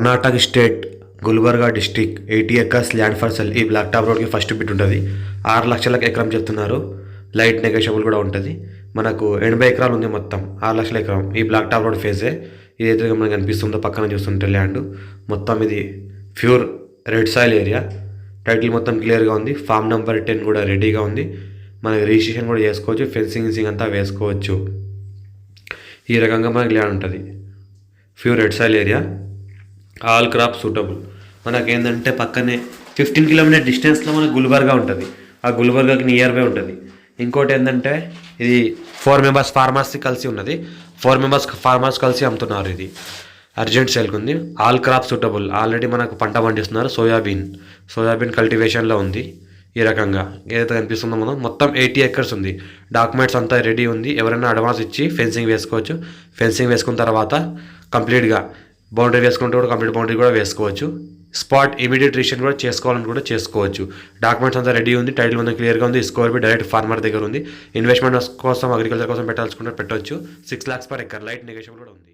Karnataka state Gulbarga district eighty acres land for sale ఈ black top రోడ్కి first bit ఉంటుంది. ఆరు లక్షలకు ఎకరం చెప్తున్నారు. లైట్ నెగోషియబుల్ కూడా ఉంటుంది. మనకు ఎనభై ఎకరాలు ఉంది మొత్తం. ఆరు లక్షల ఎకరం. ఈ బ్లాక్ టాప్ రోడ్ ఫేజే. ఏదైతే మనకు కనిపిస్తుందో పక్కన చూస్తుంటే ల్యాండ్. మొత్తం ఇది pure red soil area. Title మొత్తం క్లియర్గా ఉంది. ఫామ్ నెంబర్ టెన్ కూడా రెడీగా ఉంది. మనకి రిజిస్ట్రేషన్ కూడా చేసుకోవచ్చు. ఫెన్సింగ్ సింగ్ అంతా వేసుకోవచ్చు. ఈ రకంగా మనకి ల్యాండ్ ఉంటుంది. Pure red soil area. All crop suitable. మనకేంటంటే పక్కనే ఫిఫ్టీన్ కిలోమీటర్ డిస్టెన్స్లో మనకు గుల్బర్గా ఉంటుంది. ఆ గుల్బర్గాకి నియర్ బై ఉంటుంది. ఇంకోటి ఏంటంటే ఇది ఫోర్ మెంబర్స్ ఫార్మర్స్ కలిసి ఉన్నది. ఫోర్ మెంబర్స్ ఫార్మర్స్ కలిసి అమ్ముతున్నారు ఇది. అర్జెంట్ సేల్కి ఉంది. All crop suitable. ఆల్రెడీ మనకు పంట పండిస్తున్నారు సోయాబీన్. సోయాబీన్ కల్టివేషన్లో ఉంది ఈ రకంగా. ఏదైతే కనిపిస్తుందో మనం మొత్తం ఎయిటీ ఎకర్స్ ఉంది. డాక్యుమెంట్స్ అంతా రెడీ ఉంది. ఎవరైనా అడ్వాన్స్ ఇచ్చి ఫెన్సింగ్ వేసుకోవచ్చు. ఫెన్సింగ్ వేసుకున్న తర్వాత కంప్లీట్గా బౌండరీ వేసుకుంటే కూడా కంప్లీట్ బౌండరీ కూడా వేసుకోవచ్చు. స్పాట్ ఇమీడియట్ రిజిస్ట్రేషన్ కూడా చేసుకోవాలని కూడా చేసుకోవచ్చు. డాక్యుమెంట్స్ అంతా రెడీ ఉంది టైటిల్ మొత్తం క్లియర్గా ఉంది స్కోర్ బి డైరెక్ట్ ఫార్మర్ దగ్గర ఉంది. ఇన్వెస్ట్మెంట్ కోసం అగ్రికల్చర్ కోసం పెట్టాల్సుకుంటే పెట్టవచ్చు six lakhs per acre light negation కూడా ఉంది.